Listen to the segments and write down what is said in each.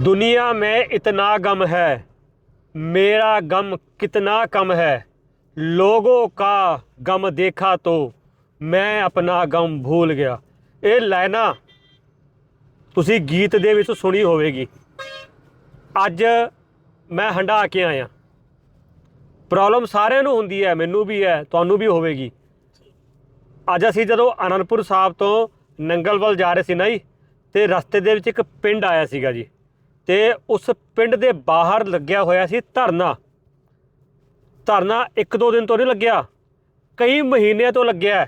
दुनिया में इतना गम है मेरा गम कितना कम है लोगों का गम देखा तो ਮੈਂ ਆਪਣਾ ਗਮ ਭੁੱਲ ਗਿਆ ਇਹ ਲਾਈਨਾਂ ਤੁਸੀਂ ਗੀਤ ਦੇ ਵਿੱਚ ਸੁਣੀ ਹੋਵੇਗੀ ਅੱਜ ਮੈਂ ਹੰਡਾ ਕੇ ਆਇਆ ਪ੍ਰੋਬਲਮ ਸਾਰਿਆਂ ਨੂੰ ਹੁੰਦੀ ਹੈ ਮੈਨੂੰ ਵੀ ਹੈ ਤੁਹਾਨੂੰ ਵੀ ਹੋਵੇਗੀ ਅੱਜ ਅਸੀਂ ਜਦੋਂ ਆਨੰਦਪੁਰ ਸਾਹਿਬ ਤੋਂ ਨੰਗਲਵਲ ਜਾ ਰਹੇ ਸੀ ਨਾ ਜੀ ਤੇ ਰਸਤੇ ਦੇ ਵਿੱਚ ਇੱਕ ਪਿੰਡ ਆਇਆ ਸੀਗਾ ਜੀ ਤੇ ਉਸ ਪਿੰਡ ਦੇ ਬਾਹਰ ਲੱਗਿਆ ਹੋਇਆ ਸੀ ਧਰਨਾ। ਧਰਨਾ ਇੱਕ ਦੋ ਦਿਨ ਤੋਂ ਨਹੀਂ ਲੱਗਿਆ। ਕਈ ਮਹੀਨਿਆਂ ਤੋਂ ਲੱਗਿਆ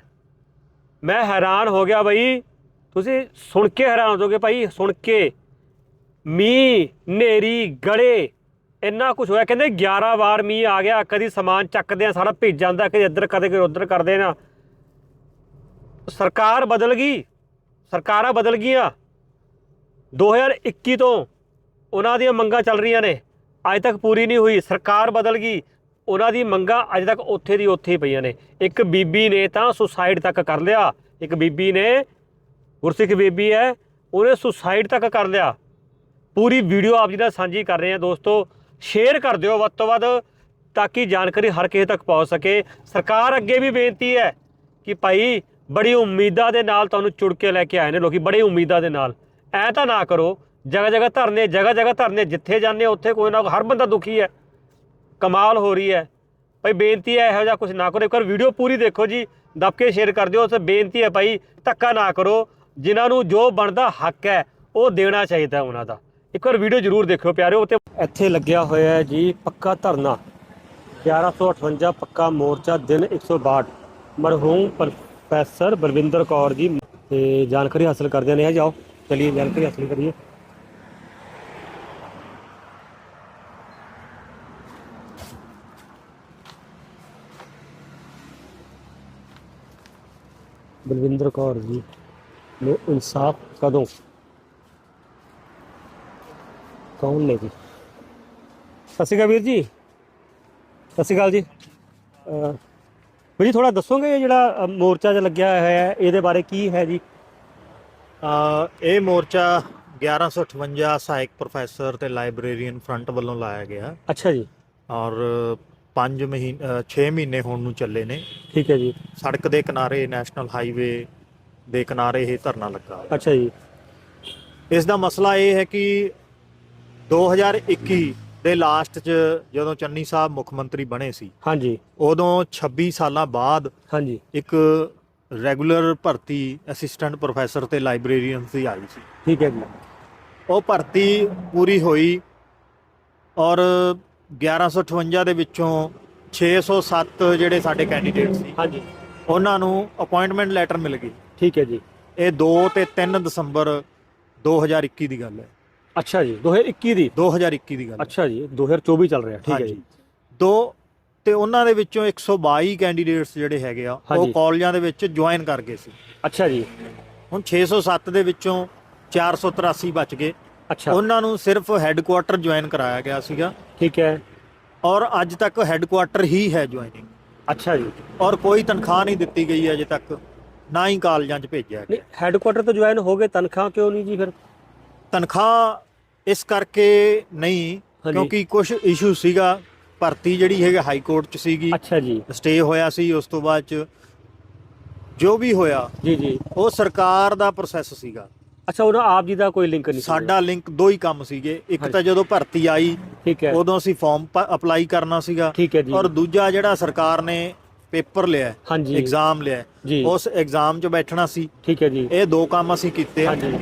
ਮੈਂ ਹੈਰਾਨ ਹੋ ਗਿਆ ਬਈ, ਤੁਸੀਂ ਸੁਣ ਕੇ ਹੈਰਾਨ ਹੋ ਜਾਓਗੇ ਭਾਈ, ਸੁਣ ਕੇ। ਮੀਂਹ ਨੇਰੀ ਗੜੇ ਇੰਨਾ ਕੁਝ ਹੋਇਆ। ਕਹਿੰਦੇ 11 ਵਾਰ ਮੀਂਹ ਆ ਗਿਆ, ਕਦੀ ਸਮਾਨ ਚੱਕਦੇ ਆ, ਸਾਰਾ ਭਿੱਜ ਜਾਂਦਾ, ਕਦੇ ਇੱਧਰ ਕਦੇ ਕਦੇ ਉੱਧਰ ਕਰਦੇ ਨਾ। ਸਰਕਾਰ ਬਦਲ ਗਈ, ਸਰਕਾਰਾਂ ਬਦਲ ਗਈਆਂ। 2021 ਤੋਂ ਉਹਨਾਂ ਦੀਆਂ ਮੰਗਾਂ ਚੱਲ ਰਹੀਆਂ ਨੇ। ਅੱਜ ਤੱਕ ਪੂਰੀ ਨਹੀਂ ਹੋਈ। ਸਰਕਾਰ ਬਦਲ ਗਈ। ਉਹਨਾਂ ਦੀ ਮੰਗਾਂ ਅੱਜ ਤੱਕ ਉੱਥੇ ਦੀ ਉੱਥੇ ਹੀ ਪਈਆਂ ਨੇ। ਇੱਕ ਬੀਬੀ ਨੇ ਤਾਂ ਸੁਸਾਈਡ ਤੱਕ ਕਰ ਲਿਆ। ਇੱਕ ਬੀਬੀ ਨੇ, ਗੁਰਸਿੱਖ ਬੀਬੀ ਹੈ, ਉਹਨੇ ਸੁਸਾਈਡ ਤੱਕ ਕਰ ਲਿਆ। ਪੂਰੀ ਵੀਡੀਓ ਆਪ ਜੀ ਨਾਲ ਸਾਂਝੀ ਕਰ ਰਹੇ ਹਾਂ ਦੋਸਤੋ। ਸ਼ੇਅਰ ਕਰ ਦਿਓ ਵੱਧ ਤੋਂ ਵੱਧ ਤਾਂ ਕਿ ਜਾਣਕਾਰੀ ਹਰ ਕਿਸੇ ਤੱਕ ਪਹੁੰਚ ਸਕੇ। ਸਰਕਾਰ ਅੱਗੇ ਵੀ ਬੇਨਤੀ ਹੈ ਕਿ ਭਾਈ ਬੜੀ ਉਮੀਦਾਂ ਦੇ ਨਾਲ ਤੁਹਾਨੂੰ ਚੁੜ ਕੇ ਲੈ ਕੇ ਆਏ ਨੇ ਲੋਕੀ, ਬੜੀ ਉਮੀਦਾਂ ਦੇ ਨਾਲ। ਐ ਤਾਂ ਨਾ ਕਰੋ। ਜਗ੍ਹਾ ਜਗ੍ਹਾ ਧਰਨੇ ਜਗ੍ਹਾ ਜਗ੍ਹਾ ਧਰਨੇ, ਜਿੱਥੇ ਜਾਂਦੇ ਹੋ ਉੱਥੇ ਕੋਈ ਨਾ ਕੋਈ- ਹਰ ਬੰਦਾ ਦੁਖੀ ਹੈ। ਕਮਾਲ ਹੋ ਰਹੀ ਹੈ। ਭਾਈ ਬੇਨਤੀ ਹੈ, ਇਹੋ ਜਿਹਾ ਕੁਝ ਨਾ ਕਰੋ। ਇੱਕ ਵਾਰ ਵੀਡੀਓ ਪੂਰੀ ਦੇਖੋ ਜੀ ਦੱਬ ਕੇ ਸ਼ੇਅਰ ਕਰ ਦਿਓ। ਤੇ ਬੇਨਤੀ ਹੈ ਭਾਈ, ਧੱਕਾ ਨਾ ਕਰੋ। ਜਿਨ੍ਹਾਂ ਨੂੰ ਜੋ ਬਣਦਾ ਹੱਕ ਹੈ, ਉਹ ਦੇਣਾ ਚਾਹੀਦਾ ਉਹਨਾਂ ਦਾ। ਇੱਕ ਵਾਰ ਵੀਡੀਓ ਜ਼ਰੂਰ ਦੇਖਿਓ ਪਿਆਰਿਓ ਉੱਤੇ ਇੱਥੇ ਲੱਗਿਆ ਹੋਇਆ ਹੈ ਜੀ ਪੱਕਾ ਧਰਨਾ। 1158 ਪੱਕਾ ਮੋਰਚਾ ਦਿਨ 162 ਮਰਹੂਮ ਪ੍ਰੋਫੈਸਰ ਬਲਵਿੰਦਰ ਕੌਰ ਜੀ, ਤੇ ਜਾਣਕਾਰੀ ਹਾਸਲ ਕਰਦੇ ਨੇ। ਜਾਓ, ਚਲਿਏ, ਜਾਣਕਾਰੀ ਹਾਸਲ ਕਰੀਏ। ਬਲਵਿੰਦਰ ਕੌਰ ਜੀ ਨੂੰ ਇਨਸਾਫ ਕਦੋਂ? ਕੌਣ ਨੇ ਜੀ? ਸਤਿ ਸ਼੍ਰੀ ਅਕਾਲ ਵੀਰ ਜੀ। ਸਤਿ ਸ਼੍ਰੀ ਅਕਾਲ ਜੀ। ਵੀਰ ਥੋੜਾ ਦੱਸੋਗੇ ਜਿਹੜਾ ਮੋਰਚਾ ਜਿਹਾ ਲੱਗਿਆ ਹੋਇਆ ਹੈ ਇਹਦੇ ਬਾਰੇ ਕੀ ਹੈ ਜੀ? ਅ, ਇਹ ਮੋਰਚਾ 1158 ਸਹਾਇਕ ਪ੍ਰੋਫੈਸਰ ਤੇ ਲਾਇਬ੍ਰੇਰੀਅਨ ਫਰੰਟ ਵੱਲੋਂ ਲਾਇਆ ਗਿਆ। ਅੱਛਾ ਜੀ। ਔਰ 5 ਮਹੀਨੇ 6 ਮਹੀਨੇ ਹੋਣ ਨੂੰ ਚੱਲੇ ਨੇ। ਠੀਕ ਹੈ ਜੀ। ਸੜਕ ਦੇ ਕਿਨਾਰੇ ਨੈਸ਼ਨਲ ਹਾਈਵੇ ਦੇ ਕਿਨਾਰੇ ਇਹ ਧਰਨਾ ਲੱਗਾ। ਅੱਛਾ ਜੀ। ਇਸ ਦਾ ਮਸਲਾ ਇਹ ਹੈ ਕਿ 2021 ਦੇ ਲਾਸਟ 'ਚ ਜਦੋਂ ਚੰਨੀ ਸਾਹਿਬ ਮੁੱਖ ਮੰਤਰੀ ਬਣੇ ਸੀ ਹਾਂਜੀ। ਉਦੋਂ 26 ਸਾਲਾਂ ਬਾਅਦ ਹਾਂਜੀ। ਇੱਕ ਰੈਗੂਲਰ ਭਰਤੀ ਅਸਿਸਟੈਂਟ ਪ੍ਰੋਫੈਸਰ ਤੇ ਲਾਇਬ੍ਰੇਰੀਅਨ ਦੀ ਆਈ ਸੀ। ਠੀਕ ਹੈ ਜੀ। ਉਹ ਭਰਤੀ ਪੂਰੀ ਹੋਈ ਔਰ 1158 ਦੇ ਵਿੱਚੋਂ 607 ਜਿਹੜੇ ਸਾਡੇ ਕੈਂਡੀਡੇਟ ਸੀ। ਹਾਂਜੀ। ਉਹਨਾਂ ਨੂੰ ਅਪਾਇੰਟਮੈਂਟ ਲੈਟਰ ਮਿਲ ਗਈ। ਠੀਕ ਹੈ ਜੀ। ਇਹ 2 ਤੇ 3 ਦਸੰਬਰ 2021 ਦੀ ਗੱਲ ਹੈ। ਅੱਛਾ ਜੀ 2021 ਦੀ? 2021 ਦੀ ਗੱਲ ਹੈ। ਅੱਛਾ ਜੀ 2024 ਚੱਲ ਰਿਹਾ ਠੀਕ ਹੈ ਹਾਂਜੀ। ਜੀ। ਦੋ ਤੇ ਉਹਨਾਂ ਦੇ ਵਿੱਚੋਂ 122 ਕੈਂਡੀਡੇਟਸ ਜਿਹੜੇ ਹੈਗੇ ਆ ਉਹ ਹਾਂਜੀ। ਕਾਲਜਾਂ ਦੇ ਵਿੱਚ ਜੁਆਇਨ ਕਰ ਗਏ ਸੀ। ਅੱਛਾ ਜੀ। ਹੁਣ 607 ਦੇ ਵਿੱਚੋਂ 483 ਬਚ ਗਏ। ਅੱਛਾ। ਉਹਨਾਂ ਨੂੰ ਸਿਰਫ ਹੈੱਡਕੁਆਟਰ ਜੁਆਇਨ ਕਰਾਇਆ ਗਿਆ ਸੀਗਾ। ਠੀਕ ਹੈ। ਔਰ ਅੱਜ ਤੱਕ ਹੈੱਡਕੁਆਟਰ ਹੀ ਹੈ ਜੁਆਇਨਿੰਗ ਅੱਛਾ ਜੀ। ਔਰ ਕੋਈ ਤਨਖਾਹ ਨਹੀਂ ਦਿੱਤੀ ਗਈ ਹੈ ਅਜੇ ਤੱਕ। ਨਾ ਹੀ ਕਾਲਜਾਂ 'ਚ ਭੇਜਿਆ ਗਿਆ। ਨਹੀਂ ਹੈੱਡਕੁਆਟਰ ਤੋਂ ਜੁਆਇਨ ਹੋ ਗਏ ਤਨਖਾਹ ਕਿਉਂ ਨਹੀਂ ਜੀ ਫਿਰ? ਤਨਖਾਹ ਇਸ ਕਰਕੇ ਨਹੀਂ। ਕਿਉਂਕਿ ਕੁਝ ਇਸ਼ੂ ਸੀਗਾ। ਭਰਤੀ ਜਿਹੜੀ ਹੈਗਾ ਹਾਈ ਕੋਰਟ 'ਚ ਸੀਗੀ। ਅੱਛਾ ਜੀ। ਸਟੇ ਹੋਇਆ ਸੀ ਉਸ ਤੋਂ ਬਾਅਦ 'ਚ ਜੋ ਵੀ ਹੋਇਆ ਜੀ ਜੀ। ਉਹ ਸਰਕਾਰ ਦਾ ਪ੍ਰੋਸੈਸ ਸੀਗਾ। ਅੱਛਾ ਉਹਨਾਂ ਆਪ ਜੀ ਦਾ ਕੋਈ ਲਿੰਕ ਨਹੀਂ ਸੀ ਸਾਡਾ ਲਿੰਕ ਦੋ ਹੀ ਕੰਮ ਸੀਗੇ। ਇੱਕ। ਤਾਂ ਜਦੋਂ ਭਰਤੀ ਆਈ ਠੀਕ ਹੈ। ਉਦੋਂ ਅਸੀਂ ਫਾਰਮ ਅਪਲਾਈ ਕਰਨਾ ਸੀਗਾ। ਠੀਕ ਹੈ ਜੀ। ਔਰ ਦੂਜਾ ਜਿਹੜਾ ਸਰਕਾਰ ਨੇ ਪੇਪਰ ਲਿਆ ਹਾਂਜੀ। ਐਗਜ਼ਾਮ ਲਿਆ ਜੀ। ਉਸ ਐਗਜ਼ਾਮ 'ਚ ਬੈਠਣਾ ਸੀ। ਠੀਕ ਹੈ ਜੀ। ਇਹ ਦੋ ਕੰਮ ਅਸੀਂ ਕੀਤੇ। ਹਾਂਜੀ।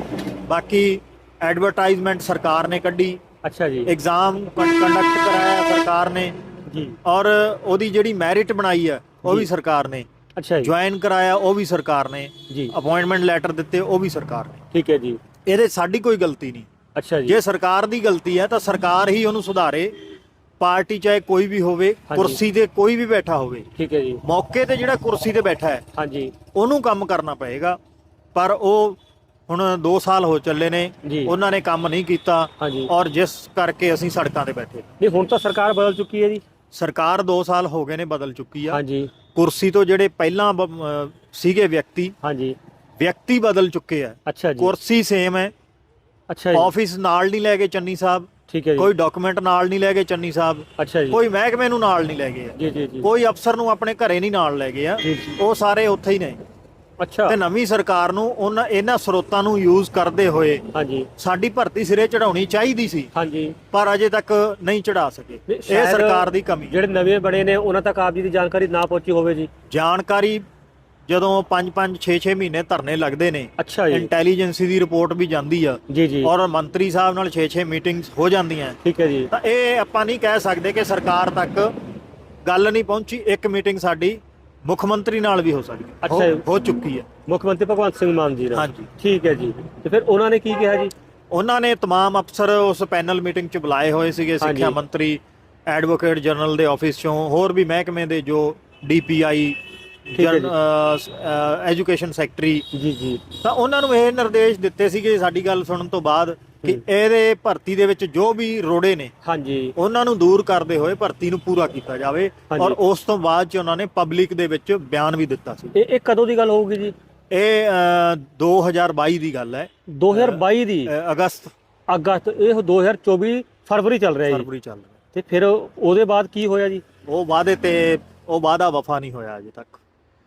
ਬਾਕੀ ਐਡਵਰਟਾਈਜ਼ਮੈਂਟ ਸਰਕਾਰ ਨੇ ਕੱਢੀ। ਅੱਛਾ ਜੀ। ਐਗਜ਼ਾਮ ਕੰਡਕਟ ਕਰਾਇਆ ਸਰਕਾਰ ਨੇ। ਜੀ। ਔਰ ਉਹਦੀ ਜਿਹੜੀ ਮੈਰਿਟ ਬਣਾਈ ਹੈ ਉਹ। ਵੀ ਸਰਕਾਰ ਨੇ। ਅੱਛਾ ਜੀ। ਜੁਆਇਨ ਕਰਾਇਆ ਉਹ ਵੀ ਸਰਕਾਰ ਨੇ। ਜੀ। ਅਪਾਇੰਟਮੈਂਟ ਲੈਟਰ ਦਿੱਤੇ ਉਹ ਵੀ ਸਰਕਾਰ ਨੇ। ਠੀਕ ਹੈ ਜੀ। ਇਹਦੇ ਸਾਡੀ ਕੋਈ ਗਲਤੀ ਨਹੀਂ। ਅੱਛਾ ਜੀ। ਜੇ ਸਰਕਾਰ ਦੀ ਗਲਤੀ ਹੈ ਤਾਂ ਸਰਕਾਰ ਹੀ ਉਹਨੂੰ ਸੁਧਾਰੇ। ਪਾਰਟੀ ਚਾਹੇ ਕੋਈ ਵੀ ਹੋਵੇ। ਕੁਰਸੀ ਤੇ ਕੋਈ ਵੀ ਬੈਠਾ ਹੋਵੇ। ਠੀਕ ਹੈ ਜੀ। ਮੌਕੇ ਤੇ ਜਿਹੜਾ ਕੁਰਸੀ ਤੇ ਬੈਠਾ ਹੈ ਹਾਂਜੀ। ਉਹਨੂੰ ਕੰਮ ਕਰਨਾ ਪਏਗਾ। ਪਰ ਉਹ ਹੁਣ 2 ਸਾਲ ਹੋ ਚੱਲੇ ਨੇ। ਉਹਨਾਂ ਨੇ ਕੰਮ ਨਹੀਂ ਕੀਤਾ। ਔਰ ਜਿਸ ਕਰਕੇ ਅਸੀਂ ਸੜਕਾਂ ਤੇ ਬੈਠੇ। ਨਹੀਂ ਹੁਣ ਤਾਂ ਸਰਕਾਰ ਬਦਲ ਚੁੱਕੀ ਹੈ ਜੀ। ਸਰਕਾਰ 2 ਸਾਲ ਹੋ ਗਏ ਨੇ ਬਦਲ ਚੁੱਕੀ ਆ। ਹਾਂਜੀ। ਕੁਰਸੀ ਤੋਂ ਜਿਹੜੇ ਪਹਿਲਾਂ ਬ- ਅਹ ਸੀਗੇ ਵਿਅਕਤੀ ਹਾਂਜੀ। ਵਿਅਕਤੀ ਬਦਲ ਚੁੱਕੇ ਆ। ਅੱਛਾ ਜੀ। ਕੁਰਸੀ ਸੇਮ ਹੈ। ਅੱਛਾ ਜੀ। ਆਫਿਸ ਨਾਲ ਨਹੀਂ ਲੈ ਗਏ ਚੰਨੀ ਸਾਹਿਬ। ਠੀਕ ਹੈ ਜੀ। ਕੋਈ ਡਾਕੂਮੈਂਟ ਨਾਲ ਨਹੀਂ ਲੈ ਗਏ ਚੰਨੀ ਸਾਹਿਬ। ਅੱਛਾ ਜੀ। ਕੋਈ ਮਹਿਕਮੇ ਨੂੰ ਨਾਲ ਨਹੀਂ ਲੈ ਗਏ ਆ। ਜੀ ਜੀ ਜੀ। ਕੋਈ ਅਫਸਰ ਨੂੰ ਆਪਣੇ ਘਰੇ ਨਹੀਂ ਨਾਲ ਲੈ ਗਏ ਆ। ਜੀ। ਉਹ ਸਾਰੇ ਉੱਥੇ ਹੀ ਨੇ। ਅੱਛਾ। ਤੇ ਨਵੀਂ ਸਰਕਾਰ ਨੂੰ ਉਹਨਾਂ ਇਹਨਾਂ ਸਰੋਤਾਂ ਨੂੰ ਯੂਜ਼ ਕਰਦੇ ਹੋਏ ਹਾਂਜੀ। ਸਾਡੀ ਭਰਤੀ ਸਿਰੇ ਚੜਾਉਣੀ ਚਾਹੀਦੀ ਸੀ। ਹਾਂਜੀ। ਪਰ ਅਜੇ ਤੱਕ ਨਹੀਂ ਚੜਾ ਸਕੇ। ਇਹ ਸ਼ਾਇਦ ਸਰਕਾਰ ਦੀ ਕਮੀ। ਜਿਹੜੇ ਨਵੇਂ ਬਣੇ ਨੇ ਉਹਨਾਂ ਤੱਕ ਆਪ ਜੀ ਦੀ ਜਾਣਕਾਰੀ ਨਾ ਪਹੁੰਚੀ ਹੋਵੇ ਜੀ। ਜਾਣਕਾਰੀ ਜਦੋਂ 5-5 6-6 ਮਹੀਨੇ ਧਰਨੇ ਲੱਗਦੇ ਨੇ ਅੱਛਾ ਜੀ। ਇੰਟੈਲੀਜੈਂਸੀ ਦੀ ਰਿਪੋਰਟ ਵੀ ਜਾਂਦੀ ਆ। ਜੀ ਜੀ। ਔਰ ਮੰਤਰੀ ਸਾਹਿਬ ਨਾਲ 6-6 ਮੀਟਿੰਗਸ ਹੋ ਜਾਂਦੀਆਂ। ਠੀਕ ਹੈ ਜੀ। ਤਾਂ ਇਹ ਆਪਾਂ ਨਹੀਂ ਕਹਿ ਸਕਦੇ ਕਿ ਸਰਕਾਰ ਤੱਕ ਗੱਲ ਨਹੀਂ ਪਹੁੰਚੀ। ਇੱਕ ਮੀਟਿੰਗ ਸਾਡੀ ਮੁੱਖ ਮੰਤਰੀ ਨਾਲ ਵੀ ਹੋ ਸਕਦੀ ਹੈ। ਅੱਛਾ ਹੋ- ਜੀ। ਹੋ ਚੁੱਕੀ ਹੈ ਮੁੱਖ ਮੰਤਰੀ ਭਗਵੰਤ ਸਿੰਘ ਮਾਨ ਜੀ ਨਾਲ ਹਾਂਜੀ। ਠੀਕ ਹੈ ਜੀ ਤੇ ਫਿਰ ਉਹਨਾਂ ਨੇ ਕੀ ਕਿਹਾ ਜੀ ਉਹਨਾਂ ਨੇ तमाम ਅਫਸਰ ਉਸ ਪੈਨਲ ਮੀਟਿੰਗ 'ਚ ਬੁਲਾਏ ਹੋਏ ਸੀਗੇ ਸਿੱਖਿਆ ਹਾਂਜੀ। ਮੰਤਰੀ ਐਡਵੋਕੇਟ ਜਨਰਲ ਦੇ ਆਫਿਸ 'ਚੋਂ ਹੋਰ ਵੀ ਮਹਿਕਮੇ ਦੇ ਜੋ ਡੀਪੀਆਈ ਹੈ ਜੀ। ਐਜੂਕੇਸ਼ਨ ਸੈਕਟਰੀ ਜੀ ਜੀ ਤਾਂ ਉਹਨਾਂ ਨੂੰ ਇਹ ਨਿਰਦੇਸ਼ ਦਿੱਤੇ ਸੀਗੇ ਸਾਡੀ ਗੱਲ ਸੁਣਨ ਤੋਂ ਬਾਅਦ ਕਿ ਇਹਦੇ ਭਰਤੀ ਦੇ ਵਿੱਚ ਜੋ ਵੀ ਰੋੜੇ ਨੇ ਹਾਂਜੀ। ਉਹਨਾਂ ਨੂੰ ਦੂਰ ਕਰਦੇ ਹੋਏ ਭਰਤੀ ਨੂੰ ਪੂਰਾ ਕੀਤਾ ਜਾਵੇ। ਔਰ ਉਸ ਤੋਂ ਬਾਅਦ ਚ ਉਹਨਾਂ ਨੇ ਪਬਲਿਕ ਦੇ ਵਿੱਚ ਬਿਆਨ ਵੀ ਦਿੱਤਾ ਸੀ। ਇਹ ਇਹ ਕਦੋਂ ਦੀ ਗੱਲ ਹੋਊਗੀ ਜੀ? ਇਹ ਅ, 2022 ਦੀ ਗੱਲ ਹੈ। 2022 ਦੀ? ਅਗਸਤ। ਅਗਸਤ ਇਹ 2024 ਫਰਵਰੀ ਚੱਲ ਰਿਹਾ ਜੀ। ਫਰਵਰੀ ਚੱਲ ਰਿਹਾ। ਤੇ ਫਿਰ ਉਹਦੇ ਬਾਅਦ ਕੀ ਹੋਇਆ ਜੀ? ਉਹ ਵਾਅਦੇ ਤੇ ਉਹ ਵਾਅਦਾ ਵਫਾ ਨਹੀਂ ਹੋਇਆ ਅਜੇ ਤੱਕ।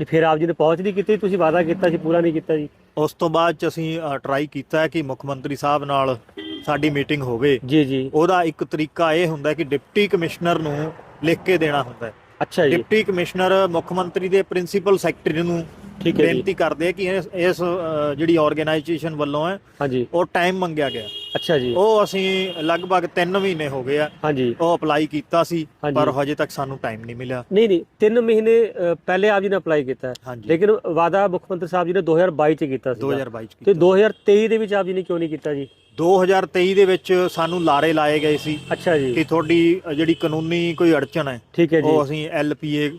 ਤੇ ਫਿਰ ਆਪ ਜੀ ਨੇ ਪਹੁੰਚ ਨਹੀਂ ਕੀਤੀ ਤੁਸੀਂ ਵਾਅਦਾ ਕੀਤਾ ਸੀ ਪੂਰਾ ਨਹੀਂ ਕੀਤਾ ਜੀ। ਉਸ ਤੋਂ ਬਾਅਦ ਚ ਅਸੀਂ ਟਰਾਈ ਕੀਤਾ ਕਿ ਮੁੱਖ ਮੰਤਰੀ ਸਾਹਿਬ ਨਾਲ ਸਾਡੀ ਮੀਟਿੰਗ ਹੋਵੇ। ਜੀ ਜੀ। ਉਹਦਾ ਇੱਕ ਤਰੀਕਾ ਇਹ ਹੁੰਦਾ ਕਿ ਡਿਪਟੀ ਕਮਿਸ਼ਨਰ ਨੂੰ ਲਿਖ ਕੇ ਦੇਣਾ ਹੁੰਦਾ ਹੈ। ਅੱਛਾ ਜੀ। ਡਿਪਟੀ ਕਮਿਸ਼ਨਰ ਮੁੱਖ ਮੰਤਰੀ ਦੇ ਪ੍ਰਿੰਸੀਪਲ ਸੈਕਟਰੀ ਨੂੰ ਠੀਕ ਹੈ ਜੀ। ਬੇਨਤੀ ਕਰਦੇ ਆ ਕਿ ਇਸ ਜਿਹੜੀ ਆਰਗੇਨਾਈਜੇਸ਼ਨ ਵੱਲੋਂ ਹੈ ਹਾਂਜੀ। ਉਹ ਟਾਈਮ ਮੰਗਿਆ ਗਿਆ। ਅੱਛਾ ਜੀ। ਉਹ ਅਸੀਂ ਲਗਭਗ 3 ਮਹੀਨੇ ਹੋ ਗਏ ਆ। ਹਾਂਜੀ। ਉਹ ਅਪਲਾਈ ਕੀਤਾ ਸੀ। ਪਰ ਹਜੇ ਤੱਕ ਸਾਨੂੰ ਟਾਈਮ ਨਹੀਂ ਮਿਲਿਆ। ਨਹੀਂ ਨਹੀਂ 3 ਮਹੀਨੇ ਪਹਿਲੇ ਆਪ ਜੀ ਨੇ ਅਪਲਾਈ ਕੀਤਾ ਲੇਕਿਨ ਵਾਅਦਾ ਮੁੱਖ ਮੰਤਰੀ ਸਾਹਿਬ ਜੀ ਨੇ 2022 ਚ ਕੀਤਾ ਸੀ 2022 ਚ ਤੇ ਕੀਤਾ। 2023 ਦੇ ਵਿੱਚ ਆਪ ਜੀ ਨੇ ਕਿਉਂ ਨਹੀਂ ਕੀਤਾ ਜੀ? 2023 ਦੇ ਵਿੱਚ ਸਾਨੂੰ ਲਾਰੇ ਲਾਏ ਗਏ ਸੀ ਅੱਛਾ ਜੀ। ਕਿ ਤੁਹਾਡੀ ਅ, ਜਿਹੜੀ ਕਾਨੂੰਨੀ ਕੋਈ ਅੜਚਨ ਹੈ ਠੀਕ ਹੈ ਜੀ। ਉਹ ਅਸੀਂ ਐਲਪੀਏ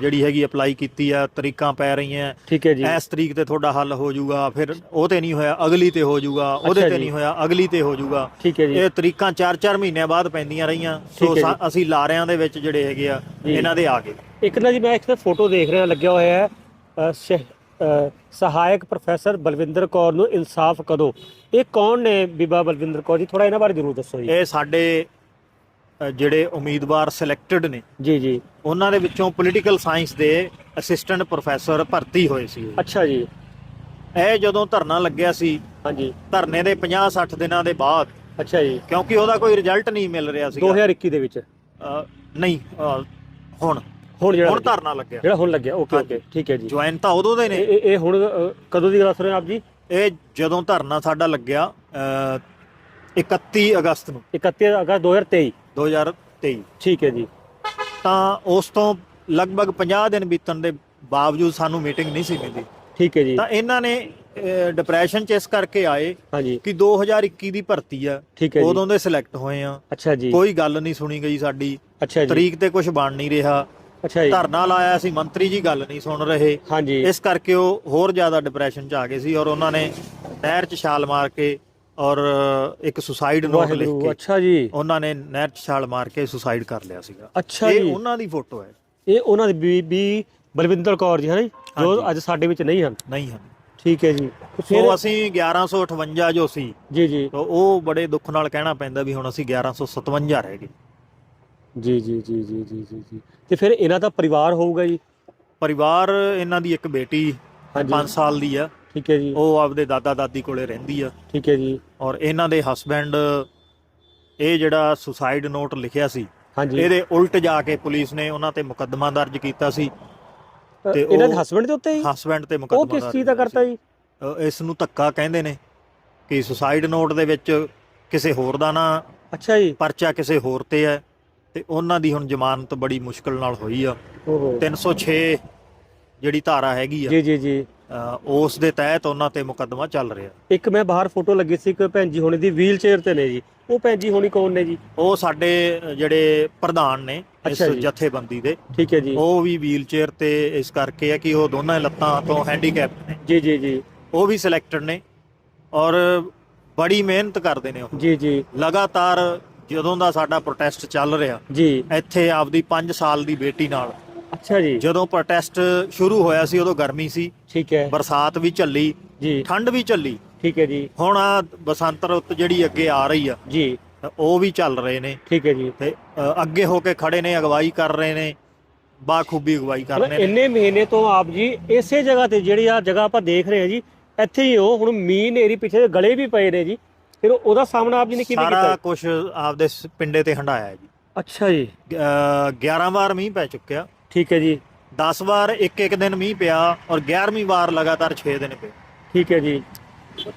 ਜਿਹੜੀ ਹੈਗੀ ਅਪਲਾਈ ਕੀਤੀ ਆ ਤਰੀਕਾਂ ਪੈ ਰਹੀਆਂ। ਠੀਕ ਹੈ ਜੀ। ਇਸ ਤਰੀਕ ਤੇ ਤੁਹਾਡਾ ਹੱਲ ਹੋ ਜਾਊਗਾ ਫਿਰ ਉਹ ਤੇ ਨਹੀਂ ਹੋਇਆ ਅਗਲੀ ਤੇ ਹੋ ਜਾਊਗਾ ਉਹਦੇ ਤੇ ਜੀ। ਨਹੀਂ ਹੋਇਆ ਅਗਲੀ ਤੇ ਹੋ ਜਾਊਗਾ। ਠੀਕ ਹੈ ਜੀ। ਇਹ ਤਰੀਕਾਂ 4-4 ਮਹੀਨਿਆਂ ਬਾਅਦ ਪੈਂਦੀਆਂ ਰਹੀਆਂ ਸੋ ਠੀਕ ਹੈ ਸਾ- ਅਸੀਂ ਲਾਰਿਆਂ ਦੇ ਵਿੱਚ ਜਿਹੜੇ ਹੈਗੇ ਆ ਜੀ। ਇਹਨਾਂ ਦੇ ਆ ਗਏ। ਇੱਕ ਨਾ ਜੀ ਮੈਂ ਇੱਕ ਫੋਟੋ ਦੇਖ ਰਿਹਾ ਲੱਗਿਆ ਹੋਇਆ ਹੈ ਅ, ਸ਼ਹ- ਅ, ਸਹਾਇਕ ਪ੍ਰੋਫੈਸਰ ਬਲਵਿੰਦਰ ਕੌਰ ਨੂੰ ਇਨਸਾਫ ਕਦੋਂ? ਇਹ ਕੌਣ ਨੇ ਬੀਬਾ ਬਲਵਿੰਦਰ ਕੌਰ ਜੀ? ਥੋੜਾ ਇਹਨਾਂ ਬਾਰੇ ਜ਼ਰੂਰ ਦੱਸੋ ਜੀ। ਇਹ ਸਾਡੇ ਅ, ਜਿਹੜੇ ਉਮੀਦਵਾਰ ਸਿਲੈਕਟਡ ਨੇ ਜੀ ਜੀ। ਉਹਨਾਂ ਦੇ ਵਿੱਚੋਂ ਪੋਲੀਟੀਕਲ ਸਾਇੰਸ ਦੇ ਅਸਿਸਟੈਂਟ ਪ੍ਰੋਫੈਸਰ ਭਰਤੀ ਹੋਏ ਸੀ। ਅੱਛਾ ਜੀ। ਇਹ ਜਦੋਂ ਧਰਨਾ ਲੱਗਿਆ ਸੀ ਹਾਂਜੀ। ਧਰਨੇ ਦੇ 50-60 ਦਿਨਾਂ ਦੇ ਬਾਅਦ ਅੱਛਾ ਜੀ। ਕਿਉਂਕਿ ਉਹਦਾ ਕੋਈ ਰਿਜ਼ਲਟ ਨਹੀਂ ਮਿਲ ਰਿਹਾ ਸੀ 2021 ਦੇ ਵਿੱਚ? ਨਹੀਂ ਅ, ਹੁਣ। ਹੁਣ ਜਿਹੜਾ ਹੁਣ ਧਰਨਾ ਲੱਗਿਆ। ਜਿਹੜਾ ਹੁਣ ਲੱਗਿਆ ਓਕੇ। ਓਕੇ ਠੀਕ ਹੈ ਜੀ। ਜੁਆਇਨ ਤਾਂ ਉਦੋਂ ਦੇ ਨੇ। ਇਹ- ਇਹ ਹੁਣ ਅ, ਕਦੋਂ ਦੀ ਗੱਲ ਕਰ ਰਹੇ ਹੋ ਆਪ ਜੀ? ਇਹ ਜਦੋਂ ਧਰਨਾ ਸਾਡਾ ਲੱਗਿਆ ਅ, 31 ਅਗਸਤ ਨੂੰ। 31 ਅਗਸਤ 2023 2023 ਠੀਕ ਹੈ ਜੀ। ਤਾਂ ਉਸ ਤੋਂ ਲਗਭਗ 50 ਦਿਨ ਬੀਤਣ ਦੇ ਬਾਵਜੂਦ ਸਾਨੂੰ ਮੀਟਿੰਗ ਨਹੀਂ ਸੀ ਮਿਲਦੀ ਠੀਕ ਹੈ ਜੀ। ਤਾਂ ਇਹਨਾਂ ਨੇ ਡਿਪਰੈਸ਼ਨ ਚ ਇਸ ਕਰਕੇ ਆਏ ਹਾਂਜੀ। ਕਿ 2021 ਦੀ ਭਰਤੀ ਆ। ਠੀਕ ਹੈ ਜੀ। ਉਦੋਂ ਦੇ ਸਿਲੈਕਟ ਹੋਏ ਆ। ਅੱਛਾ ਜੀ। ਕੋਈ ਗੱਲ ਨਹੀਂ ਸੁਣੀ ਗਈ ਸਾਡੀ। ਅੱਛਾ ਜੀ। ਤਰੀਕ ਤੇ ਕੁਝ ਬਣ ਨਹੀਂ ਰਿਹਾ। ਅੱਛਾ ਜੀ। ਧਰਨਾ ਲਾਇਆ ਸੀ ਮੰਤਰੀ ਜੀ ਗੱਲ ਨਹੀਂ ਸੁਣ ਰਹੇ। ਹਾਂਜੀ। ਇਸ ਕਰਕੇ ਉਹ ਹੋਰ ਜ਼ਿਆਦਾ ਡਿਪਰੈਸ਼ਨ ਚ ਆ ਗਏ ਸੀ ਔਰ ਉਹਨਾਂ ਨੇ ਨਹਿਰ ਚ ਛਾਲ ਮਾਰ ਕੇ ਔਰ ਇੱਕ ਸੁਸਾਈਡ ਨੋਟ ਲਿਖ ਕੇ ਅੱਛਾ ਜੀ। ਉਹਨਾਂ ਨੇ ਨਹਿਰ ਚ ਛਾਲ ਮਾਰ ਕੇ ਸੁਸਾਈਡ ਕਰ ਲਿਆ ਸੀਗਾ। ਅੱਛਾ ਇਹ ਜੀ। ਉਹਨਾਂ ਦੀ ਫੋਟੋ ਹੈ। ਇਹ ਉਹਨਾਂ ਦੀ ਬੀਬੀ ਬਲਵਿੰਦਰ ਕੌਰ ਜੀ ਹਨ ਜੋ? ਹਾਂਜੀ। ਅੱਜ ਸਾਡੇ ਵਿੱਚ ਨਹੀਂ ਹਨ। ਨਹੀਂ ਹਨ। ਠੀਕ ਹੈ ਜੀ। ਸੋ ਅਸੀਂ 1158 ਜੋ ਸੀ ਜੀ ਜੀ। ਤਾਂ ਉਹ ਬੜੇ ਦੁੱਖ ਨਾਲ ਕਹਿਣਾ ਪੈਂਦਾ ਵੀ ਹੁਣ ਅਸੀਂ 1157 ਰਹਿ ਗਏ। ਜੀ ਜੀ ਜੀ ਜੀ ਜੀ ਜੀ ਜੀ। ਤੇ ਫਿਰ ਇਹਨਾਂ ਦਾ ਪਰਿਵਾਰ ਹੋਊਗਾ ਜੀ? ਪਰਿਵਾਰ ਇਹਨਾਂ ਦੀ ਇੱਕ ਬੇਟੀ ਹਾਂਜੀ। 5 ਸਾਲ ਦੀ ਆ। ਠੀਕ ਹੈ ਜੀ। ਉਹ ਆਪਦੇ ਦਾਦਾ ਦਾਦੀ ਕੋਲੇ ਰਹਿੰਦੀ ਆ। ਠੀਕ ਹੈ ਜੀ। ਔਰ ਇਹਨਾਂ ਦੇ ਹਸਬੈਂਡ ਇਹ ਜਿਹੜਾ ਸੁਸਾਈਡ ਨੋਟ ਲਿਖਿਆ ਸੀ ਹਾਂਜੀ। ਇਹਦੇ ਉਲਟ ਜਾ ਕੇ ਪੁਲਿਸ ਨੇ ਉਹਨਾਂ ਤੇ ਮੁਕੱਦਮਾ ਦਰਜ ਕੀਤਾ ਸੀ। ਤੇ ਇਹਨਾਂ ਦੇ ਉਹ- ਹਸਬੰਡ ਦੇ ਉੱਤੇ ਹੀ ਹਸਬੈਂਡ ਤੇ ਉਹ ਮੁਕੱਦਮਾ ਕਿਸ ਦਰਜ ਚੀਜ਼ ਦਾ ਕਰਤਾ ਜੀ? ਇਸ ਨੂੰ ਧੱਕਾ ਕਹਿੰਦੇ ਨੇ ਕਿ ਸੁਸਾਈਡ ਨੋਟ ਦੇ ਵਿੱਚ ਕਿਸੇ ਹੋਰ ਦਾ ਨਾਂ ਅੱਛਾ ਜੀ। ਪਰਚਾ ਕਿਸੇ ਹੋਰ ਤੇ ਹੈ। ਤੇ ਉਹਨਾਂ ਦੀ ਹੁਣ ਜ਼ਮਾਨਤ ਬੜੀ ਮੁਸ਼ਕਲ ਨਾਲ ਹੋਈ ਆ। ਓਹੋ। 306 ਜਿਹੜੀ ਧਾਰਾ ਹੈਗੀ ਆ ਜੀ ਜੀ ਜੀ। ਉਸ ਦੇ ਤਹਿਤ ਉਹਨਾਂ ਤੇ ਮੁਕੱਦਮਾ ਚੱਲ ਰਿਹਾ। ਇੱਕ ਮੈਂ ਬਾਹਰ ਫੋਟੋ ਲੱਗੀ ਸੀ ਕਿ ਭੈਣ ਜੀ ਹੋਣੀ ਦੀ ਵੀਲ ਚੇਅਰ ਤੇ ਨੇ ਜੀ। ਉਹ ਭੈਣ ਜੀ ਹੋਣੀ ਕੌਣ ਨੇ ਜੀ? ਉਹ ਸਾਡੇ ਜਿਹੜੇ ਪ੍ਰਧਾਨ ਨੇ ਇਸ। ਜਥੇਬੰਦੀ ਦੇ। ਠੀਕ ਹੈ ਜੀ। ਉਹ ਵੀ ਵੀਲ ਚੇਅਰ ਤੇ ਇਸ ਕਰਕੇ ਹੈ ਕਿ ਉਹ ਦੋਨਾਂ ਲੱਤਾਂ ਤੋਂ ਹੈਂਡੀਕੈਪ ਨੇ। ਜੀ ਜੀ ਜੀ। ਉਹ ਵੀ ਸਿਲੈਕਟਡ ਨੇ ਔਰ ਬੜੀ ਮਿਹਨਤ ਕਰਦੇ ਨੇ ਉਹ। ਜੀ ਜੀ। ਲਗਾਤਾਰ ਜਦੋਂ ਦਾ ਸਾਡਾ ਪ੍ਰੋਟੈਸਟ ਚੱਲ ਰਿਹਾ ਜੀ। ਇੱਥੇ ਆਪਦੀ 5 ਸਾਲ ਦੀ ਬੇਟੀ ਨਾਲ। ਅੱਛਾ ਜੀ। ਜਦੋਂ ਪ੍ਰੋਟੈਸਟ ਸ਼ੁਰੂ ਹੋਇਆ ਸੀ ਉਦੋਂ ਗਰਮੀ ਸੀ। ਠੀਕ ਹੈ। ਬਰਸਾਤ ਵੀ ਝੱਲੀ ਜੀ। ਠੰਡ ਵੀ ਝੱਲੀ। ਠੀਕ ਹੈ ਜੀ। ਹੁਣ ਆ ਬਸੰਤ ਰੁੱਤ ਜਿਹੜੀ ਅੱਗੇ ਆ ਰਹੀ ਆ ਜੀ। ਉਹ ਵੀ ਚੱਲ ਰਹੇ ਨੇ। ਠੀਕ ਹੈ ਜੀ। ਤੇ ਅੱਗੇ ਹੋ ਕੇ ਖੜੇ ਨੇ ਅਗਵਾਈ ਕਰ ਰਹੇ ਨੇ ਬਾਖੂਬੀ ਅਗਵਾਈ ਕਰ ਰਹੇ ਨੇ। ਇੰਨੇ ਮਹੀਨੇ ਤੋਂ ਆਪ ਜੀ ਇਸੇ ਜਗ੍ਹਾ ਤੇ ਜਿਹੜੀ ਆ ਜਗ੍ਹਾ ਆਪਾਂ ਦੇਖ ਰਹੇ ਹਾਂ ਜੀ ਇੱਥੇ ਹੀ ਹੋ ਹੁਣ ਮੀਂਹ ਨੇਰੀ ਪਿੱਛੇ ਗਲੇ ਵੀ ਪਏ ਨੇ ਜੀ। ਫਿਰ ਉਹਦਾ ਸਾਹਮਣਾ ਆਪ ਜੀ ਨੇ ਕਿਵੇਂ ਸਾਰਾ ਕੀਤਾ? ਕੁਝ ਆਪਦੇ ਪਿੰਡੇ ਤੇ ਹੰਡਾਇਆ ਜੀ। ਅੱਛਾ ਜੀ। ਅ, 11 ਵਾਰ ਮੀਂਹ ਪੈ ਚੁੱਕਿਆ। ਠੀਕ ਹੈ ਜੀ। 10 ਵਾਰ ਇੱਕ ਇੱਕ ਦਿਨ ਮੀਂਹ ਪਿਆ ਔਰ 11ਵੀਂ ਵਾਰ ਲਗਾਤਾਰ 6 ਦਿਨ ਪਿਆ ਠੀਕ ਹੈ ਜੀ।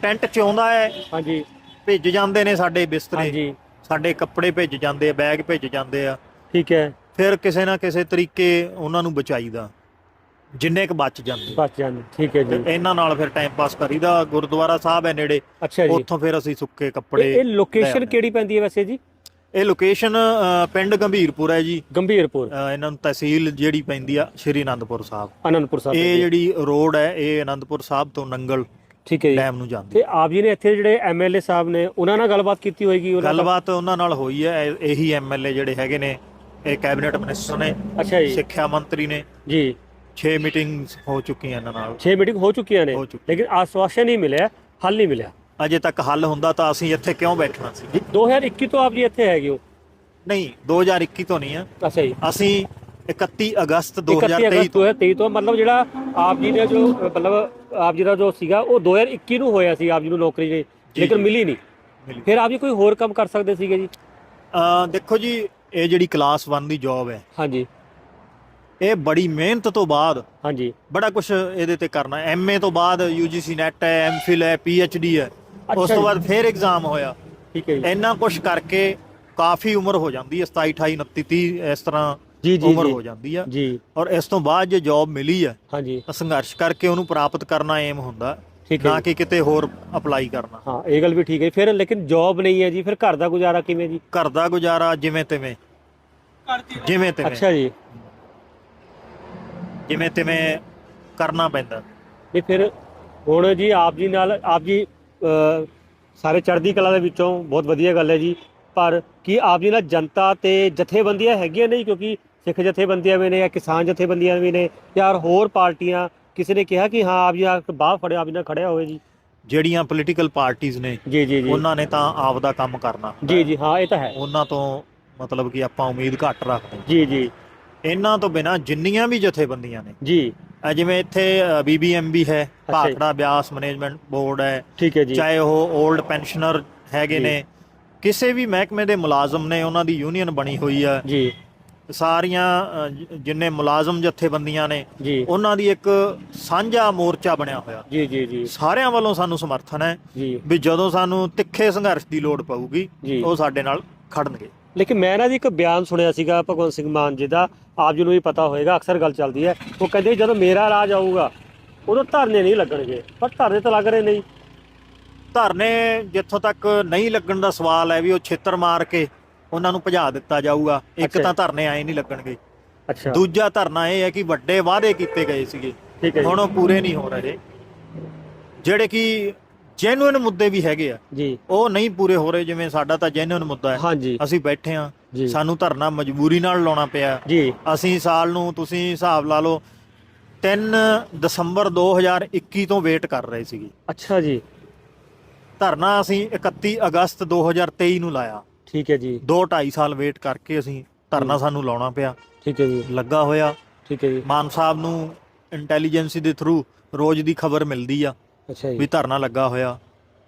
ਟੈਂਟ ਚ ਆਉਂਦਾ ਹੈ। ਹਾਂਜੀ। ਭਿੱਜ ਜਾਂਦੇ ਨੇ ਸਾਡੇ ਬਿਸਤਰੇ। ਹਾਂਜੀ। ਸਾਡੇ ਕੱਪੜੇ ਭਿੱਜ ਜਾਂਦੇ ਆ ਬੈਗ ਭਿੱਜ ਜਾਂਦੇ ਆ। ਠੀਕ ਹੈ। ਫਿਰ ਕਿਸੇ ਨਾ ਕਿਸੇ ਤਰੀਕੇ ਉਹਨਾਂ ਨੂੰ ਬਚਾਈਦਾ। ਜਿੰਨੇ ਕ ਬਚ ਜਾਂਦੇ ਬਚ ਜਾਂਦੇ ਠੀਕ ਹੈ ਜੀ। ਇਹਨਾਂ ਨਾਲ ਫਿਰ ਟਾਈਮ ਪਾਸ ਕਰੀਦਾ ਗੁਰਦੁਆਰਾ ਸਾਹਿਬ ਹੈ ਨੇੜੇ। ਅੱਛਾ ਜੀ। ਉੱਥੋਂ ਫਿਰ ਅਸੀਂ ਸੁੱਕੇ ਕੱਪੜੇ ਇਹ ਲੋਕੇਸ਼ਨ। ਕਿਹੜੀ ਪੈਂਦੀ ਹੈ ਵੈਸੇ ਜੀ? ਇਹ ਲੋਕੇਸ਼ਨ ਪਿੰਡ ਗੰਭੀਰਪੁਰ ਹੈ ਜੀ। ਗੰਭੀਰਪੁਰ। ਇਹਨਾਂ ਨੂੰ ਤਹਿਸੀਲ ਜਿਹੜੀ ਪੈਂਦੀ ਆ ਸ਼੍ਰੀ ਅਨੰਦਪੁਰ ਸਾਹਿਬ। ਅਨੰਦਪੁਰ ਸਾਹਿਬ ਇਹ। ਜਿਹੜੀ ਰੋਡ ਹੈ ਇਹ ਅਨੰਦਪੁਰ ਸਾਹਿਬ ਤੋਂ ਨੰਗਲ ਠੀਕ ਹੈ ਜੀ। ਡੈਮ ਨੂੰ ਜਾਂਦੀ ਤੇ ਆਪ ਜੀ ਨੇ ਇੱਥੇ ਜਿਹੜੇ ਐਮਐਲਏ ਸਾਹਿਬ ਨੇ ਉਹਨਾਂ ਨਾਲ ਗੱਲਬਾਤ ਕੀਤੀ ਹੋਏਗੀ ਉਹਨਾਂ? ਗੱਲਬਾਤ ਉਹਨਾਂ ਨਾਲ ਹੋਈ ਹੈ ਇਹੀ ਐਮਐਲਏ ਜਿਹੜੇ ਹੈਗੇ ਨੇ ਇਹ ਕੈਬਨਿਟ ਮਿਨਿਸਟਰ ਨੇ ਅੱਛਾ ਜੀ। ਸਿੱਖਿਆ ਮੰਤਰੀ ਨੇ। ਜੀ। 6 ਮੀਟਿੰਗਸ ਹੋ ਚੁੱਕੀਆਂ ਇਹਨਾਂ ਨਾਲ। 6 ਮੀਟਿੰਗ ਹੋ ਚੁੱਕੀਆਂ ਨੇ ਹੋ ਚੁੱਕੀ। ਲੇਕਿਨ ਆਸਵਾਸ਼ਨ ਨਹੀਂ ਮਿਲਿਆ ਹੱਲ ਨਹੀਂ ਮਿਲਿਆ। ਅਜੇ ਤੱਕ ਹੱਲ ਹੁੰਦਾ ਤਾਂ ਅਸੀਂ ਇੱਥੇ ਕਿਉਂ ਬੈਠਣਾ ਸੀ? ਜੀ 2021 ਤੋਂ ਆਪ ਜੀ ਇੱਥੇ ਹੈਗੇ ਹੋ? ਨਹੀਂ 2021 ਤੋਂ ਨਹੀਂ ਆ। ਅੱਛਾ ਜੀ। ਅਸੀਂ 31 ਅਗਸਤ 31 2023 ਅਗਸਤ ਤੋਂ। 2023 ਤੋਂ ਮਤਲਬ ਜਿਹੜਾ ਆਪ ਜੀ ਨੇ ਜੋ ਮਤਲਬ ਆਪ ਜੀ ਦਾ ਜੋ ਸੀਗਾ ਉਹ 2021 ਨੂੰ ਹੋਇਆ ਸੀ ਆਪ ਜੀ ਨੂੰ ਨੌਕਰੀ ਜੀ ਲੇਕਿਨ। ਮਿਲੀ ਨਹੀਂ। ਮਿਲੀ। ਫਿਰ ਆਪ ਜੀ ਕੋਈ ਹੋਰ ਕੰਮ ਕਰ ਸਕਦੇ ਸੀਗੇ ਜੀ? ਅਹ ਦੇਖੋ ਜੀ ਇਹ ਜਿਹੜੀ ਕਲਾਸ 1 ਦੀ ਜੌਬ ਹੈ ਹਾਂਜੀ। ਇਹ ਬੜੀ ਮਿਹਨਤ ਤੋਂ ਬਾਅਦ ਹਾਂਜੀ। ਬੜਾ ਕੁਝ ਇਹਦੇ ਤੇ ਕਰਨਾ ਐਮਏ ਤੋਂ ਬਾਅਦ ਯੂਜੀਸੀ ਨੈਟ ਹੈ ਐਮਫਿਲ ਹੈ ਪੀਐਚਡੀ ਹੈ। ਉਸ ਤੋਂ। ਬਾਅਦ ਫਿਰ ਐਗਜ਼ਾਮ ਹੋਇਆ। ਠੀਕ ਹੈ ਜੀ। ਇੰਨਾ ਕੁਝ ਕਰਕੇ ਕਾਫੀ ਉਮਰ ਹੋ ਜਾਂਦੀ ਹੈ 27 28 29 30 ਇਸ ਤਰ੍ਹਾਂ ਜੀ ਜੀ ਉਮਰ। ਹੋ ਜਾਂਦੀ ਆ। ਜੀ। ਔਰ ਇਸ ਤੋਂ ਬਾਅਦ ਜੇ ਜੌਬ ਮਿਲੀ ਹੈ ਹਾਂਜੀ। ਤਾਂ ਸੰਘਰਸ਼ ਕਰਕੇ ਉਹਨੂੰ ਪ੍ਰਾਪਤ ਕਰਨਾ ਏਮ ਹੁੰਦਾ ਠੀਕ ਹੈ ਨਾ। ਕਿ ਕਿਤੇ ਹੋਰ ਅਪਲਾਈ ਕਰਨਾ। ਹਾਂ ਇਹ ਗੱਲ ਵੀ ਠੀਕ ਹੈ ਫਿਰ ਲੇਕਿਨ ਜੌਬ ਨਹੀਂ ਹੈ ਜੀ ਫਿਰ ਘਰ ਦਾ ਗੁਜ਼ਾਰਾ ਕਿਵੇਂ ਜੀ? ਘਰ ਦਾ ਗੁਜ਼ਾਰਾ ਜਿਵੇਂ ਤਿਵੇਂ ਜਿਵੇਂ ਤਿਵੇਂ ਅੱਛਾ ਜੀ। ਜਿਵੇਂ ਤਿਵੇਂ ਕਰਨਾ ਪੈਂਦਾ? ਇਹ ਫਿਰ ਹੁਣ ਜੀ ਆਪ ਜੀ ਨਾਲ ਆਪ ਜੀ ਸਾਰੇ ਚੜ੍ਹਦੀ ਕਲਾ ਦੇ ਵਿੱਚੋਂ ਬਹੁਤ ਵਧੀਆ ਗੱਲ ਹੈ ਜੀ। ਪਰ ਕੀ ਆਪ ਜੀ ਨਾਲ ਜਨਤਾ ਤੇ ਜਥੇਬੰਦੀਆਂ ਹੈਗੀਆਂ ਨਹੀਂ? ਕਿਉਂਕਿ ਸਿੱਖ ਜਥੇਬੰਦੀਆਂ ਵੀ ਨੇ ਜਾਂ ਕਿਸਾਨ ਜਥੇਬੰਦੀਆਂ ਵੀ ਨੇ ਜਾਂ ਹੋਰ ਪਾਰਟੀਆਂ ਕਿਸੇ ਨੇ ਕਿਹਾ ਕਿ ਹਾਂ ਆਪ ਜੀ ਆ ਬਾਹ ਫੜਿਆ ਆਪ ਜੀ ਨਾਲ ਖੜਿਆ ਹੋਵੇ ਜੀ। ਜਿਹੜੀਆਂ ਪੋਲੀਟੀਕਲ ਪਾਰਟੀਆਂ ਨੇ ਜੀ ਜੀ ਜੀ। ਉਹਨਾਂ ਨੇ ਤਾਂ ਆਪ ਦਾ ਕੰਮ ਕਰਨਾ ਹੁੰਦਾ ਜੀ ਜੀ ਹਾਂ ਇਹ ਤਾਂ ਹੈ। ਉਹਨਾਂ ਤੋਂ ਮਤਲਬ ਕਿ ਆਪਾਂ ਉਮੀਦ ਘੱਟ ਰੱਖਦੇ ਹਾਂ। ਜੀ ਜੀ। ਇਹਨਾਂ ਤੋਂ ਬਿਨਾ ਜਿੰਨੀਆਂ ਵੀ ਜਥੇਬੰਦੀਆਂ ਨੇ। ਜੀ। ਅਹ ਜਿਵੇਂ ਇੱਥੇ ਬੀਬੀਐਮਬੀ ਹੈ ਜੀ। ਭਾਖੜਾ ਬਿਆਸ ਮੈਨੇਜਮੈਂਟ ਬੋਰਡ ਹੈ। ਠੀਕ ਹੈ ਜੀ। ਚਾਹੇ ਉਹ 올ਡ ਪੈਨਸ਼ਨਰ ਹੈਗੇ ਜੀ। ਨੇ ਕਿਸੇ ਵੀ ਮਹਿਕਮੇ ਦੇ ਮੁਲਾਜ਼ਮ ਨੇ ਉਹਨਾਂ ਦੀ ਯੂਨੀਅਨ ਬਣੀ ਹੋਈ ਆ ਜੀ। ਸਾਰੀਆਂ ਅਹ, ਜ- ਜਿੰਨੇ ਮੁਲਾਜ਼ਮ ਜਥੇਬੰਦੀਆਂ ਨੇ ਜੀ। ਉਹਨਾਂ ਦੀ ਇੱਕ ਸਾਂਝਾ ਮੋਰਚਾ ਬਣਿਆ ਹੋਇਆ। ਜੀ ਜੀ ਜੀ। ਸਾਰਿਆਂ ਵੱਲੋਂ ਸਾਨੂੰ ਸਮਰਥਨ ਹੈ ਜੀ। ਵੀ ਜਦੋਂ ਸਾਨੂੰ ਤਿੱਖੇ ਸੰਘਰਸ਼ ਦੀ ਲੋੜ ਪਊਗੀ ਜੀ। ਉਹ ਸਾਡੇ ਨਾਲ ਖੜਨਗੇ। ਲੇਕਿਨ ਮੈਂ ਨਾ ਜੀ ਇੱਕ ਬਿਆਨ ਸੁਣਿਆ ਸੀਗਾ ਭਗਵੰਤ ਸਿੰਘ ਮਾਨ ਜੀ ਦਾ ਆਪ ਜੀ ਨੂੰ ਵੀ ਪਤਾ ਹੋਏਗਾ ਅਕਸਰ ਗੱਲ ਚੱਲਦੀ ਹੈ। ਉਹ ਕਹਿੰਦੇ ਜਦੋਂ ਮੇਰਾ ਰਾਜ ਆਊਗਾ ਉਦੋਂ ਧਰਨੇ ਨਹੀਂ ਲੱਗਣਗੇ ਪਰ ਧਰਨੇ ਤਾਂ ਲੱਗ ਰਹੇ ਨਹੀਂ ਧਰਨੇ ਜਿੱਥੋਂ ਤੱਕ ਨਹੀਂ ਲੱਗਣ ਦਾ ਸਵਾਲ ਹੈ ਵੀ ਉਹ ਛਿੱਤਰ ਮਾਰ ਕੇ ਉਹਨਾਂ ਨੂੰ ਭਜਾ ਦਿੱਤਾ ਜਾਊਗਾ ਇੱਕ। ਤਾਂ ਧਰਨੇ ਆਏ ਨਹੀਂ ਲੱਗਣਗੇ। ਅੱਛਾ। ਦੂਜਾ ਧਰਨਾ ਇਹ ਹੈ ਕਿ ਵੱਡੇ ਵਾਅਦੇ ਕੀਤੇ ਗਏ ਸੀਗੇ। ਠੀਕ ਹੈ ਹੁਣ ਉਹ ਪੂਰੇ ਨਹੀਂ ਹੋ ਰਹੇ। ਜਿਹੜੇ ਕਿ ਜੈਨੂਇਨ ਮੁੱਦੇ ਵੀ ਹੈਗੇ ਆ। ਜੀ। ਉਹ ਨਹੀਂ ਪੂਰੇ ਹੋ ਰਹੇ ਜਿਵੇਂ ਸਾਡਾ ਤਾਂ ਜੈਨੂਇਨ ਮੁੱਦਾ ਹੈ। ਹਾਂਜੀ। ਅਸੀਂ ਬੈਠੇ ਆ ਸਾਨੂੰ ਧਰਨਾ ਮਜਬੂਰੀ ਨਾਲ ਲਾਉਣਾ ਪਿਆ। ਜੀ। ਅਸੀਂ ਸਾਲ ਨੂੰ ਤੁਸੀਂ ਹਿਸਾਬ ਲਾ ਲਓ 3 ਦਸੰਬਰ 2021 ਤੋਂ ਵੇਟ ਕਰ ਰਹੇ ਸੀਗੇ। ਅੱਛਾ ਜੀ। ਧਰਨਾ ਅਸੀਂ 31 ਅਗਸਤ 2023 ਨੂੰ ਲਾਇਆ। ਠੀਕ ਹੈ ਜੀ। 2 2.5 ਸਾਲ ਵੇਟ ਕਰਕੇ ਅਸੀਂ ਧਰਨਾ ਸਾਨੂੰ ਲਾਉਣਾ ਪਿਆ। ਠੀਕ ਹੈ ਜੀ। ਲੱਗਾ ਹੋਇਆ। ਠੀਕ ਹੈ ਜੀ। ਮਾਨ ਸਾਹਿਬ ਨੂੰ ਇੰਟੈਲੀਜੈਂਸੀ ਦੇ ਥਰੂ ਰੋਜ਼ ਦੀ ਖਬਰ ਮਿਲਦੀ ਆ। ਅੱਛਾ ਜੀ। ਵੀ ਧਰਨਾ ਲੱਗਾ ਹੋਇਆ।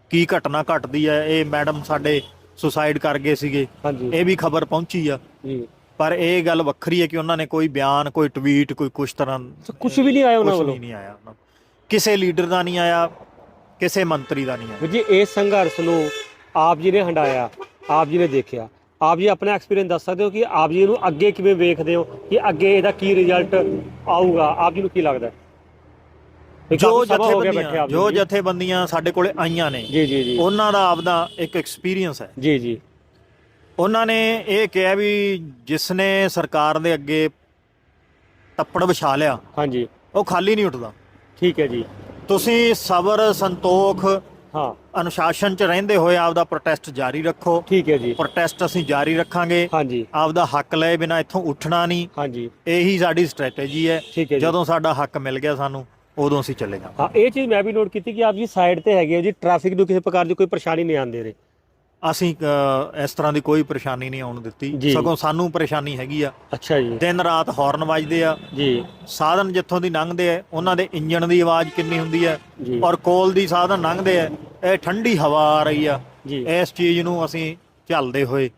ਕੀ ਘਟਨਾ ਘਟਦੀ ਹੈ? ਇਹ ਮੈਡਮ ਸਾਡੇ ਸੁਸਾਈਡ ਕਰ ਗਏ ਸੀਗੇ। ਹਾਂਜੀ। ਇਹ ਵੀ ਖਬਰ ਪਹੁੰਚੀ ਆ। ਜੀ। ਪਰ ਇਹ ਗੱਲ ਵੱਖਰੀ ਹੈ ਕਿ ਉਹਨਾਂ ਨੇ ਕੋਈ ਬਿਆਨ ਕੋਈ ਟਵੀਟ ਕੋਈ ਕੁਛ ਤਰ੍ਹਾਂ ਕੁਝ ਵੀ ਨਹੀਂ ਆਇਆ ਉਹਨਾਂ ਵੱਲੋਂ? ਨਹੀਂ ਆਇਆ ਉਹਨਾਂ। ਕਿਸੇ ਲੀਡਰ ਦਾ ਨਹੀਂ ਆਇਆ ਕਿਸੇ ਮੰਤਰੀ ਦਾ ਨਹੀਂ ਆਇਆ। ਜੀ ਇਸ ਸੰਘਰਸ਼ ਨੂੰ ਆਪ ਜੀ ਨੇ ਹੰਡਾਇਆ ਆਪ ਜੀ ਨੇ ਦੇਖਿਆ। ਆਪ ਜੀ ਆਪਣਾ ਐਕਸਪੀਰੀਅੰਸ ਦੱਸ ਸਕਦੇ ਹੋ ਕਿ ਆਪ ਜੀ ਨੂੰ ਅੱਗੇ ਕਿਵੇਂ ਵੇਖਦੇ ਹੋ? ਕਿ ਅੱਗੇ ਇਹਦਾ ਕੀ ਰਿਜ਼ਲਟ ਆਊਗਾ? ਆਪ ਜੀ ਨੂੰ ਕੀ ਲੱਗਦਾ ਹੈ? ਜੋ ਜਥੇਬੰਦੀਆਂ ਜੋ। ਜਥੇਬੰਦੀਆਂ ਸਾਡੇ ਕੋਲੇ ਆਈਆਂ ਨੇ ਜੀ ਜੀ ਜੀ। ਉਹਨਾਂ ਦਾ ਆਪਦਾ ਇੱਕ ਐਕਸਪੀਰੀਅੰਸ ਹੈ। ਜੀ ਜੀ। ਉਹਨਾਂ ਨੇ ਇਹ ਕਿਹਾ ਵੀ ਜਿਸ ਨੇ ਸਰਕਾਰ ਦੇ ਅੱਗੇ ਤੱਪੜ ਵਿਛਾ ਲਿਆ ਹਾਂਜੀ। ਉਹ ਖਾਲੀ ਨਹੀਂ ਉੱਠਦਾ। ਠੀਕ ਹੈ ਜੀ। ਤੁਸੀਂ ਸਬਰ ਸੰਤੋਖ ਹਾਂ। ਅਨੁਸ਼ਾਸਨ ਚ ਰਹਿੰਦੇ ਹੋਏ ਆਪਦਾ ਪ੍ਰੋਟੈਸਟ ਜਾਰੀ ਰੱਖੋ। ਠੀਕ ਹੈ ਜੀ। ਪ੍ਰੋਟੈਸਟ ਅਸੀਂ ਜਾਰੀ ਰੱਖਾਂਗੇ। ਹਾਂਜੀ। ਆਪਦਾ ਹੱਕ ਲਏ ਬਿਨਾ ਇੱਥੋਂ ਉੱਠਣਾ ਨਹੀਂ। ਹਾਂਜੀ। ਇਹੀ ਸਾਡੀ ਸਟ੍ਰੈਟੇਜੀ ਹੈ। ਜਦੋਂ ਸਾਡਾ ਹੱਕ ਮਿਲ ਗਿਆ ਸਾਨੂੰ ਉਦੋਂ ਅਸੀਂ ਚਲੇ ਜਾਵਾਂਗੇ ਹਾਂ ਇਹ ਚੀਜ਼ ਮੈਂ ਵੀ ਨੋਟ ਕੀਤੀ ਕਿ ਆਪ ਜੀ ਸਾਈਡ ਤੇ ਹੈਗੇ ਹੋ ਜੀ ਟ੍ਰੈਫਿਕ ਨੂੰ ਕਿਸੇ ਪ੍ਰਕਾਰ ਦੀ ਕੋਈ ਪਰੇਸ਼ਾਨੀ ਨਹੀਂ ਆਉਂਦੇ ਰਹੇ ਅਸੀਂ ਅ, ਇਸ ਤਰ੍ਹਾਂ ਦੀ ਕੋਈ ਪਰੇਸ਼ਾਨੀ ਨਹੀਂ ਆਉਣ ਦਿੱਤੀ। ਸਗੋਂ ਸਾਨੂੰ ਪਰੇਸ਼ਾਨੀ ਹੈਗੀ ਆ। ਅੱਛਾ ਜੀ। ਦਿਨ ਰਾਤ ਹਾਰਨ ਵੱਜਦੇ ਆ। ਜੀ। ਸਾਧਨ ਜਿੱਥੋਂ ਦੀ ਲੰਘਦੇ ਆ ਉਹਨਾਂ ਦੇ ਇੰਜਣ ਦੀ ਆਵਾਜ਼ ਕਿੰਨੀ ਹੁੰਦੀ ਹੈ ਜੀ। ਔਰ ਕੋਲ ਦੀ ਸਾਧਨ ਲੰਘਦੇ ਆ ਇਹ ਠੰਡੀ ਹਵਾ ਆ ਰਹੀ ਆ। ਜੀ। ਇਸ ਚੀਜ਼ ਨੂੰ ਅਸੀਂ ਝੱਲਦੇ ਹੋਏ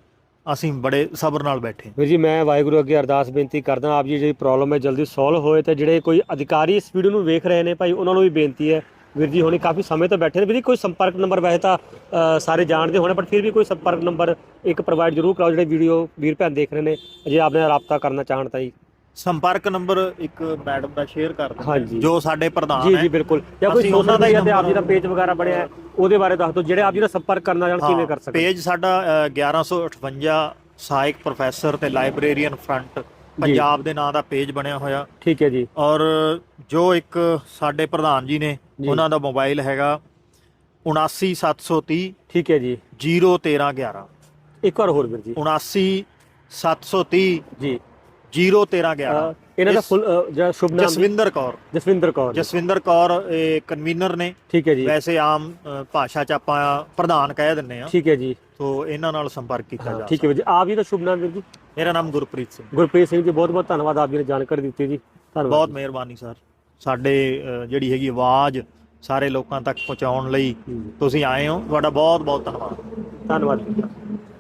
ਅਸੀਂ ਬੜੇ ਸਬਰ ਨਾਲ ਬੈਠੇ ਵੀਰ ਜੀ, ਮੈਂ ਵਾਹਿਗੁਰੂ ਅੱਗੇ ਅਰਦਾਸ ਬੇਨਤੀ ਕਰਦਾ, ਆਪ ਜੀ ਜਿਹੜੀ ਪ੍ਰੋਬਲਮ ਹੈ ਜਲਦੀ ਸੋਲਵ ਹੋਏ ਤੇ ਜਿਹੜੇ ਕੋਈ ਅਧਿਕਾਰੀ ਇਸ ਵੀਡੀਓ ਨੂੰ ਵੇਖ ਰਹੇ ਨੇ ਭਾਈ, ਉਹਨਾਂ ਨੂੰ ਵੀ ਬੇਨਤੀ ਹੈ। ਵੀਰ ਜੀ, ਹੁਣੇ ਕਾਫੀ ਸਮੇਂ ਤੋਂ ਬੈਠੇ ਨੇ। ਵੀਰ ਜੀ, ਕੋਈ ਸੰਪਰਕ ਨੰਬਰ ਵੈਸੇ ਤਾਂ ਸਾਰੇ ਜਾਣਦੇ ਹੋਣੇ ਪਰ ਫਿਰ ਵੀ ਕੋਈ ਸੰਪਰਕ ਨੰਬਰ ਇੱਕ ਪ੍ਰੋਵਾਈਡ ਜ਼ਰੂਰ ਕਰਾਓ, ਜਿਹੜੇ ਵੀਡੀਓ ਵੀਰ ਭੈਣ ਦੇਖ ਰਹੇ ਨੇ। ਜੇ ਆਪਨੇ ਰਾਬਤਾ ਕਰਨਾ ਚਾਹਣ ਤਾਂ ਜੀ ਸੰਪਰਕ ਨੰਬਰ ਇੱਕ ਮੈਡਮ ਦਾ ਸ਼ੇਅਰ ਕਰ ਦਿੰਦੇ ਹਾਂਜੀ। ਜੋ ਸਾਡੇ ਪ੍ਰਧਾਨ ਜੀ ਹੈ। ਜੀ ਬਿਲਕੁਲ। ਜਾਂ ਕੋਈ ਅਸੀਂ ਉਹਨਾਂ ਦਾ ਹੀ ਤੇ ਆਪ ਜੀ ਦਾ ਪੇਜ ਵਗੈਰਾ ਬਣਿਆ ਹੈ ਉਹਦੇ ਬਾਰੇ ਦੱਸ ਦਿਓ ਜਿਹੜੇ ਆਪ ਜੀ ਦਾ ਸੰਪਰਕ ਕਰਨਾ ਚਾਹਣ ਕਿਵੇਂ ਕਰ ਸਕਦੇ? ਪੇਜ ਸਾਡਾ ਅ, 1158 ਸਹਾਇਕ ਪ੍ਰੋਫੈਸਰ ਤੇ ਲਾਇਬ੍ਰੇਰੀਅਨ ਫਰੰਟ ਪੰਜਾਬ ਦੇ ਨਾਂ ਦਾ ਪੇਜ ਬਣਿਆ ਹੋਇਆ। ਠੀਕ ਹੈ ਜੀ। ਔਰ ਜੋ ਇੱਕ ਸਾਡੇ ਪ੍ਰਧਾਨ ਜੀ ਨੇ ਜੀ। ਉਹਨਾਂ ਦਾ ਮੋਬਾਈਲ ਹੈਗਾ 79730 ਠੀਕ ਹੈ ਜੀ। 01311 ਇੱਕ ਵਾਰ ਹੋਰ ਵੀਰ ਜੀ। 79730 ਜੀ। 01311 ਅ, ਇਹਨਾਂ ਦਾ ਇਸ- ਫੁੱਲ ਜਿਹੜਾ ਸ਼ੁਭ ਨਾਮ ਜਸਵਿੰਦਰ ਕੌਰ। ਜਸਵਿੰਦਰ ਕੌਰ। ਜੀ। ਜਸਵਿੰਦਰ ਕੌਰ ਇਹ ਕਨਵੀਨਰ ਨੇ। ਠੀਕ ਹੈ ਜੀ। ਵੈਸੇ ਆਮ ਅ, ਭਾਸ਼ਾ ਚ ਆਪਾਂ ਪ੍ਰਧਾਨ ਕਹਿ ਦਿੰਨੇ ਆ ਠੀਕ ਹੈ ਜੀ। ਤੋਂ ਇਹਨਾਂ ਨਾਲ ਸੰਪਰਕ ਕੀਤਾ ਹਾਂ, ਜਾ ਠੀਕ ਹੈ ਵੀਰ ਜੀ। ਆਪ ਜੀ ਦਾ ਸ਼ੁਭ ਨਾਮ ਵੀਰ ਜੀ? ਸਕਦਾ ਮੇਰਾ ਨਾਮ ਗੁਰਪ੍ਰੀਤ ਸਿੰਘ। ਗੁਰਪ੍ਰੀਤ ਸਿੰਘ ਜੀ ਬਹੁਤ ਬਹੁਤ ਧੰਨਵਾਦ ਆਪ ਜੀ ਨੇ ਜਾਣਕਾਰੀ ਦਿੱਤੀ ਜੀ। ਧੰਨਵਾਦ ਬਹੁਤ ਮਿਹਰਬਾਨੀ ਸਰ। ਸਾਡੇ ਜਿਹੜੀ ਹੈਗੀ ਆਵਾਜ਼ ਸਾਰੇ ਲੋਕਾਂ ਤੱਕ ਪਹੁੰਚਾਉਣ ਲਈ। ਤੁਸੀਂ ਆਏ ਹੋ। ਤੁਹਾਡਾ ਬਹੁਤ ਬਹੁਤ ਧੰਨਵਾਦ। ਧੰਨਵਾਦ।